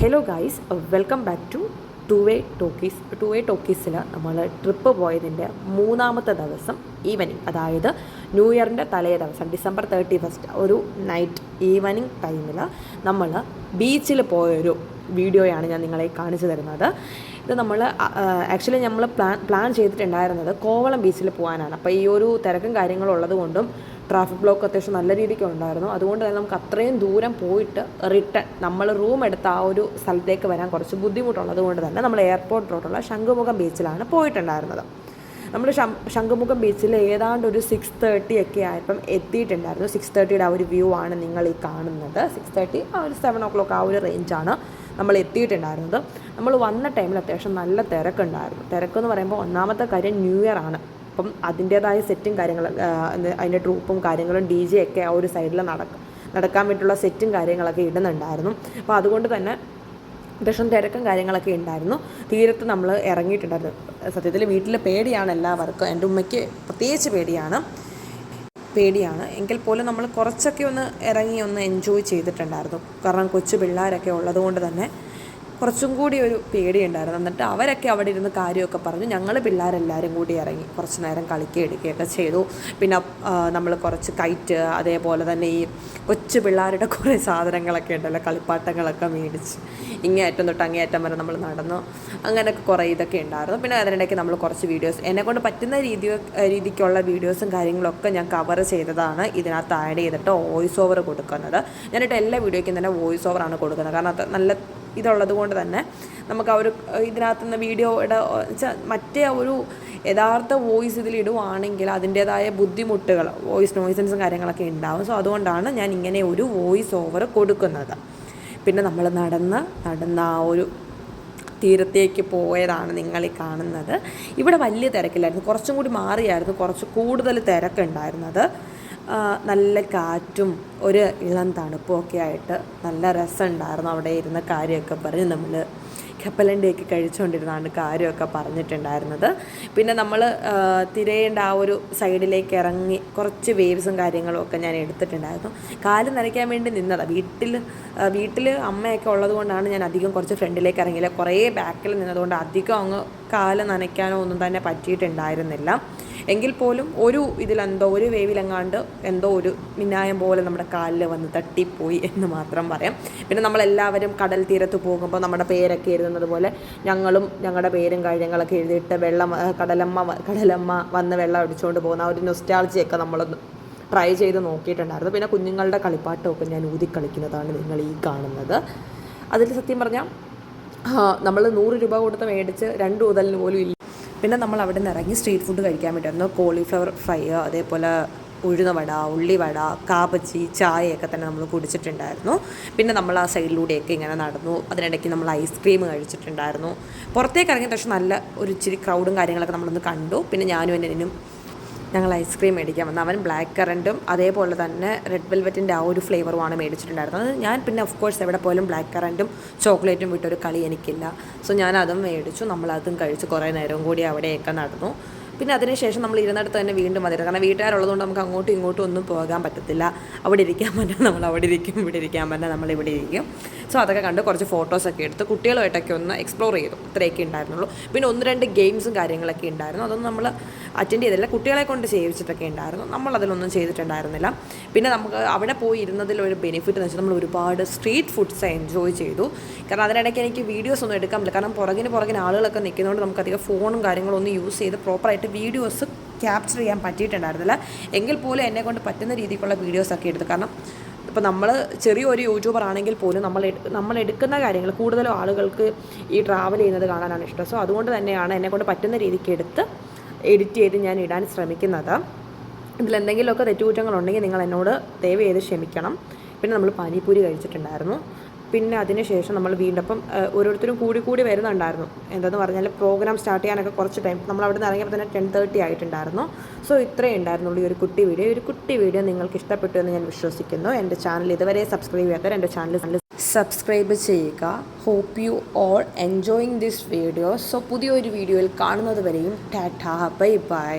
Hello guys welcome back to two way talkies two way ടോക്കീസിൽ നമ്മൾ trip പോയതിന്റെ മൂന്നാമത്തെ ദിവസം ഈവനിങ് അതായത് ന്യൂ ഇയറിന്റെ തലേ ദിവസം ഡിസംബർ തേർട്ടി ഫസ്റ്റ് ഒരു നൈറ്റ് ഈവനിങ് ടൈമിൽ നമ്മൾ ബീച്ചിൽ പോയൊരു വീഡിയോയാണ് ഞാൻ നിങ്ങളെ കാണിച്ചു തരുന്നത്. ഇത് നമ്മൾ ആക്ച്വലി നമ്മൾ പ്ലാൻ പ്ലാൻ ചെയ്തിട്ടുണ്ടായിരുന്നത് കോവളം ബീച്ചിൽ പോകാനാണ് അപ്പോൾ ഈ ഒരു തിരക്കും കാര്യങ്ങളും ഉള്ളതുകൊണ്ടും ട്രാഫിക് ബ്ലോക്ക് അത്യാവശ്യം നല്ല രീതിക്ക് ഉണ്ടായിരുന്നു. അതുകൊണ്ട് തന്നെ നമുക്ക് അത്രയും ദൂരം പോയിട്ട് റിട്ടേൺ നമ്മൾ റൂം എടുത്ത ആ ഒരു സ്ഥലത്തേക്ക് വരാൻ കുറച്ച് ബുദ്ധിമുട്ടുള്ളത് കൊണ്ട് തന്നെ നമ്മൾ എയർപോർട്ട് റോഡുള്ള ശംഖുമുഖം ബീച്ചിലാണ് പോയിട്ടുണ്ടായിരുന്നത്. നമ്മൾ ശംഖുമുഖം ബീച്ചിൽ ഏതാണ്ട് ഒരു സിക്സ് തേർട്ടി ഒക്കെ ആയപ്പം എത്തിയിട്ടുണ്ടായിരുന്നു. സിക്സ് തേർട്ടിയുടെ ആ ഒരു വ്യൂ ആണ് നിങ്ങൾ ഈ കാണുന്നത്. സിക്സ് തേർട്ടി ആ ഒരു സെവൻ ഓ ക്ലോക്ക് ആ ഒരു റേഞ്ചാണ് നമ്മൾ എത്തിയിട്ടുണ്ടായിരുന്നത് നമ്മൾ വന്ന ടൈമിൽ അത്യാവശ്യം നല്ല തിരക്കുണ്ടായിരുന്നു. തിരക്കെന്ന് പറയുമ്പോൾ ഒന്നാമത്തെ കാര്യം ന്യൂ ഇയർ ആണ്. അപ്പം അതിന്റേതായ സെറ്റും കാര്യങ്ങളും അതിന്റെ ട്രൂപ്പും കാര്യങ്ങളും ഡി ജെ ഒക്കെ ആ ഒരു സൈഡിൽ നടക്കും നടക്കാൻ വേണ്ടിയിട്ടുള്ള സെറ്റും കാര്യങ്ങളൊക്കെ ഇടുന്നുണ്ടായിരുന്നു. അപ്പോൾ അതുകൊണ്ട് തന്നെ അത്യാവശ്യം തിരക്കും കാര്യങ്ങളൊക്കെ ഉണ്ടായിരുന്നു തീരത്ത് നമ്മൾ ഇറങ്ങിയിട്ടുണ്ടായിരുന്നു. സത്യത്തിൽ വീട്ടിൽ പേടിയാണ് എല്ലാവർക്കും. എന്റെ ഉമ്മയ്ക്ക് പ്രത്യേകിച്ച് പേടിയാണ്. പേടിയാണ്. എങ്കിൽ പോലും നമ്മൾ കുറച്ചൊക്കെ ഒന്ന് ഇറങ്ങി ഒന്ന് എൻജോയ് ചെയ്തിട്ടുണ്ടായിരുന്നു. കാരണം കൊച്ചു പിള്ളേരൊക്കെ ഉള്ളതുകൊണ്ട് തന്നെ. കുറച്ചും കൂടി ഒരു പേടിയുണ്ടായിരുന്നു. എന്നിട്ട് അവരൊക്കെ അവിടെ ഇരുന്ന് കാര്യമൊക്കെ പറഞ്ഞു. ഞങ്ങൾ പിള്ളേരെല്ലാവരും കൂടി ഇറങ്ങി കുറച്ച് നേരം കളിക്കുക എടുക്കുകയൊക്കെ ചെയ്തു. പിന്നെ നമ്മൾ കുറച്ച് കൈറ്റ് അതേപോലെ തന്നെ ഈ കൊച്ചു പിള്ളേരുടെ കുറേ സാധനങ്ങളൊക്കെ ഉണ്ടല്ലോ കളിപ്പാട്ടങ്ങളൊക്കെ മേടിച്ച്. ഇങ്ങേയറ്റം തൊട്ട് അങ്ങേയറ്റം വരെ നമ്മൾ നടന്നു. അങ്ങനെയൊക്കെ കുറേ ഇതൊക്കെ ഉണ്ടായിരുന്നു. പിന്നെ അതിനിടയ്ക്ക് നമ്മൾ കുറച്ച് വീഡിയോസ് എന്നെക്കൊണ്ട് പറ്റുന്ന രീതി രീതിക്കുള്ള വീഡിയോസും കാര്യങ്ങളൊക്കെ ഞാൻ കവർ ചെയ്തതാണ്. ഇതിനകത്ത് ആഡ് ചെയ്തിട്ട് വോയിസ് ഓവർ കൊടുക്കുന്നത്. ഞാനിട്ട് എല്ലാ വീഡിയോയ്ക്കും തന്നെ വോയിസ് ഓവറാണ് കൊടുക്കുന്നത്. കാരണം അത് നല്ല ഇതുള്ളത് കൊണ്ട് തന്നെ നമുക്ക് ആ ഒരു ഇതിനകത്ത് നിന്ന് വീഡിയോയുടെ മറ്റേ ഒരു യഥാർത്ഥ വോയിസ് ഇതിലിടുവാണെങ്കിൽ അതിന്റേതായ ബുദ്ധിമുട്ടുകൾ വോയിസ് നോയിസൻസും കാര്യങ്ങളൊക്കെ ഉണ്ടാവും. സോ അതുകൊണ്ടാണ് ഞാൻ ഇങ്ങനെ ഒരു വോയിസ് ഓവർ കൊടുക്കുന്നത്. പിന്നെ നമ്മൾ നടന്ന് നടന്ന ആ ഒരു തീരത്തേക്ക് പോയതാണ് നിങ്ങൾ ഈ കാണുന്നത്. ഇവിടെ വലിയ തിരക്കില്ലായിരുന്നു. കുറച്ചും കൂടി മാറിയായിരുന്നു. കുറച്ച് കൂടുതൽ തിരക്കുണ്ടായിരുന്നത്. നല്ല കാറ്റും ഒരു ഇളം തണുപ്പും ഒക്കെ ആയിട്ട് നല്ല രസമുണ്ടായിരുന്നു അവിടെ ഇരുന്ന കാര്യമൊക്കെ പറഞ്ഞ് നമ്മൾ കപ്പലണ്ടിയൊക്കെ കഴിച്ചുകൊണ്ടിരുന്നാണ് കാര്യമൊക്കെ പറഞ്ഞിട്ടുണ്ടായിരുന്നത്. പിന്നെ നമ്മൾ തിരയേണ്ട ആ ഒരു സൈഡിലേക്ക് ഇറങ്ങി കുറച്ച് വേവ്സും കാര്യങ്ങളും ഒക്കെ ഞാൻ എടുത്തിട്ടുണ്ടായിരുന്നു. കാൽ നനയ്ക്കാൻ വേണ്ടി നിന്നതാണ് വീട്ടിൽ വീട്ടിൽ അമ്മയൊക്കെ ഉള്ളത് കൊണ്ടാണ് ഞാൻ അധികം കുറച്ച് ഫ്രണ്ടിലേക്ക് ഇറങ്ങിയില്ല. കുറേ ബാക്കിൽ നിന്നതുകൊണ്ട് അധികം അങ്ങ് കാൽ നനയ്ക്കാനോ ഒന്നും തന്നെ പറ്റിയിട്ടുണ്ടായിരുന്നില്ല. എങ്കിൽ പോലും ഒരു ഇതിലെന്തോ ഒരു വേവിലെങ്ങാണ്ട് എന്തോ ഒരു മിന്നായം പോലെ നമ്മുടെ കാലിൽ വന്ന് തട്ടിപ്പോയി എന്ന് മാത്രം പറയാം. പിന്നെ നമ്മളെല്ലാവരും കടൽ തീരത്ത് പോകുമ്പോൾ നമ്മുടെ പേരൊക്കെ എഴുതുന്നത് പോലെ ഞങ്ങളും ഞങ്ങളുടെ പേരും കാര്യങ്ങളൊക്കെ എഴുതിയിട്ട് വെള്ളം കടലമ്മ കടലമ്മ വന്ന് വെള്ളം അടിച്ചുകൊണ്ട് പോകുന്ന ആ ഒരു നൊസ്റ്റാൾജിയൊക്കെ നമ്മളൊന്ന് ട്രൈ ചെയ്ത് നോക്കിയിട്ടുണ്ടായിരുന്നു. പിന്നെ കുഞ്ഞുങ്ങളുടെ കളിപ്പാട്ടമൊക്കെ ഞാൻ ഊതി കളിക്കുന്നതാണ് നിങ്ങൾ ഈ കാണുന്നത്. അതിൽ സത്യം പറഞ്ഞാൽ നമ്മൾ നൂറ് രൂപ കൊടുത്ത് മേടിച്ച് രണ്ട് ഊതലിന് പോലും ഇല്ല. പിന്നെ നമ്മൾ അവിടെ നിന്ന് ഇറങ്ങി സ്ട്രീറ്റ് ഫുഡ് കഴിക്കാൻ വേണ്ടിയിരുന്നു കോളിഫ്ലവർ ഫ്രൈ അതേപോലെ ഉഴുന്നവട ഉള്ളിവട കാപ്പച്ചി ചായയൊക്കെ തന്നെ നമ്മൾ കുടിച്ചിട്ടുണ്ടായിരുന്നു. പിന്നെ നമ്മൾ ആ സൈഡിലൂടെയൊക്കെ ഇങ്ങനെ നടന്നു. അതിനിടയ്ക്ക് നമ്മൾ ഐസ്ക്രീം കഴിച്ചിട്ടുണ്ടായിരുന്നു. പുറത്തേക്ക് ഇറങ്ങിയ പക്ഷേ നല്ല ഒരു ഇച്ചിരി ക്രൗഡും കാര്യങ്ങളൊക്കെ നമ്മളൊന്ന് കണ്ടു. പിന്നെ ഞാനും എന്നും ഞങ്ങൾ ഐസ്ക്രീം മേടിക്കാൻ വന്നു. അവൻ ബ്ലാക്ക് കറന്റും അതേപോലെ തന്നെ റെഡ് വെൽവെറ്റിന്റെ ആ ഒരു ഫ്ലേവറുമാണ് മേടിച്ചിട്ടുണ്ടായിരുന്നത്. ഞാൻ പിന്നെ ഓഫ് കോഴ്സ് എവിടെ പോലും ബ്ലാക്ക് കറന്റും ചോക്ലേറ്റും വിട്ടൊരു കളി എനിക്കില്ല. സോ ഞാൻ അതും മേടിച്ചു. നമ്മളതും കഴിച്ച്. കുറേ നേരവും കൂടി അവിടെയൊക്കെ നടന്നു. പിന്നെ അതിനുശേഷം നമ്മൾ ഇരുന്നിടത്ത് തന്നെ വീണ്ടും വന്നിരുന്നു. കാരണം വീട്ടുകാരുള്ളതുകൊണ്ട് നമുക്ക് അങ്ങോട്ടും ഇങ്ങോട്ടും ഒന്നും പോകാൻ പറ്റത്തില്ല. അവിടെ ഇരിക്കാൻ പറ്റാൻ നമ്മൾ അവിടെ ഇരിക്കും ഇവിടെ ഇരിക്കാൻ പറ്റാൻ നമ്മൾ ഇവിടെ ഇരിക്കും. സോ അതൊക്കെ കണ്ട് കുറച്ച് ഫോട്ടോസൊക്കെ എടുത്ത് കുട്ടികളുമായിട്ടൊക്കെ ഒന്ന് എക്സ്പ്ലോർ ചെയ്തു. ഇത്രയൊക്കെ ഉണ്ടായിരുന്നുള്ളൂ. പിന്നെ ഒന്ന് രണ്ട് ഗെയിംസും കാര്യങ്ങളൊക്കെ ഉണ്ടായിരുന്നു. അതൊന്നും നമ്മൾ അറ്റൻഡ് ചെയ്തില്ല. കുട്ടികളെ കൊണ്ട് ചെയ്യിച്ചിട്ടൊക്കെ ഉണ്ടായിരുന്നു. നമ്മൾ അതിലൊന്നും ചെയ്തിട്ടുണ്ടായിരുന്നില്ല. പിന്നെ നമുക്ക് അവിടെ പോയി ഇരുന്നതിൽ ഒരു ബെനിഫിറ്റ് എന്ന് വെച്ചാൽ നമ്മൾ ഒരുപാട് സ്ട്രീറ്റ് ഫുഡ്സ് എൻജോയ് ചെയ്തു. കാരണം അതിനിടയ്ക്ക് എനിക്ക് വീഡിയോസ് ഒന്നും എടുക്കാൻ പറ്റില്ല. കാരണം പുറകിന് പുറകിന് ആളുകളൊക്കെ നിൽക്കുന്നതുകൊണ്ട് നമുക്കധികം ഫോണും കാര്യങ്ങളും ഒന്നും യൂസ് ചെയ്ത് പ്രോപ്പറായിട്ട് വീഡിയോസ് ക്യാപ്ചർ ചെയ്യാൻ പറ്റിയിട്ടുണ്ടായിരുന്നില്ല. എങ്കിൽ പോലും എന്നെ കൊണ്ട് പറ്റുന്ന രീതിക്കുള്ള വീഡിയോസൊക്കെ എടുത്തു. കാരണം ഇപ്പോൾ നമ്മൾ ചെറിയൊരു യൂട്യൂബർ ആണെങ്കിൽ പോലും നമ്മൾ നമ്മൾ എടുക്കുന്ന കാര്യങ്ങൾ കൂടുതലും ആളുകൾക്ക് ഈ ട്രാവൽ ചെയ്യുന്നത് കാണാനാണ് ഇഷ്ടം. സോ അതുകൊണ്ട് തന്നെയാണ് എന്നെക്കൊണ്ട് പറ്റുന്ന രീതിക്ക് എടുത്ത് എഡിറ്റ് ചെയ്ത് ഞാൻ ഇടാൻ ശ്രമിക്കുന്നത്. ഇതിലെന്തെങ്കിലുമൊക്കെ തെറ്റുകുറ്റങ്ങളുണ്ടെങ്കിൽ നിങ്ങൾ എന്നോട് ദയവ് ചെയ്ത് ക്ഷമിക്കണം. പിന്നെ നമ്മൾ പാനിപ്പൂരി കഴിച്ചിട്ടുണ്ടായിരുന്നു. പിന്നെ അതിനുശേഷം നമ്മൾ വീണ്ടും അപ്പം ഓരോരുത്തരും കൂടി കൂടി വരുന്നുണ്ടായിരുന്നു. എന്താന്ന് പറഞ്ഞാൽ പ്രോഗ്രാം സ്റ്റാർട്ട് ചെയ്യാനൊക്കെ കുറച്ച് ടൈം നമ്മൾ അവിടെ നിന്ന് ഇറങ്ങിയപ്പോൾ തന്നെ ടെൻ തേർട്ടി ആയിട്ടുണ്ടായിരുന്നു. സോ ഇത്രയേ ഉണ്ടായിരുന്നുള്ളൂ ഈ ഒരു കുട്ടി വീഡിയോ ഒരു കുട്ടി വീഡിയോ നിങ്ങൾക്ക് ഇഷ്ടപ്പെട്ടു എന്ന് ഞാൻ വിശ്വസിക്കുന്നു. എന്റെ ചാനൽ ഇതുവരെ സബ്സ്ക്രൈബ് ചെയ്യാത്തവർ എന്റെ ചാനൽ സബ്സ്ക്രൈബ് ചെയ്യുക. Hope you all enjoying this video so പുതിയൊരു വീഡിയോയിൽ കാണുന്നത് വരെയും ടാറ്റ ബൈ ബൈ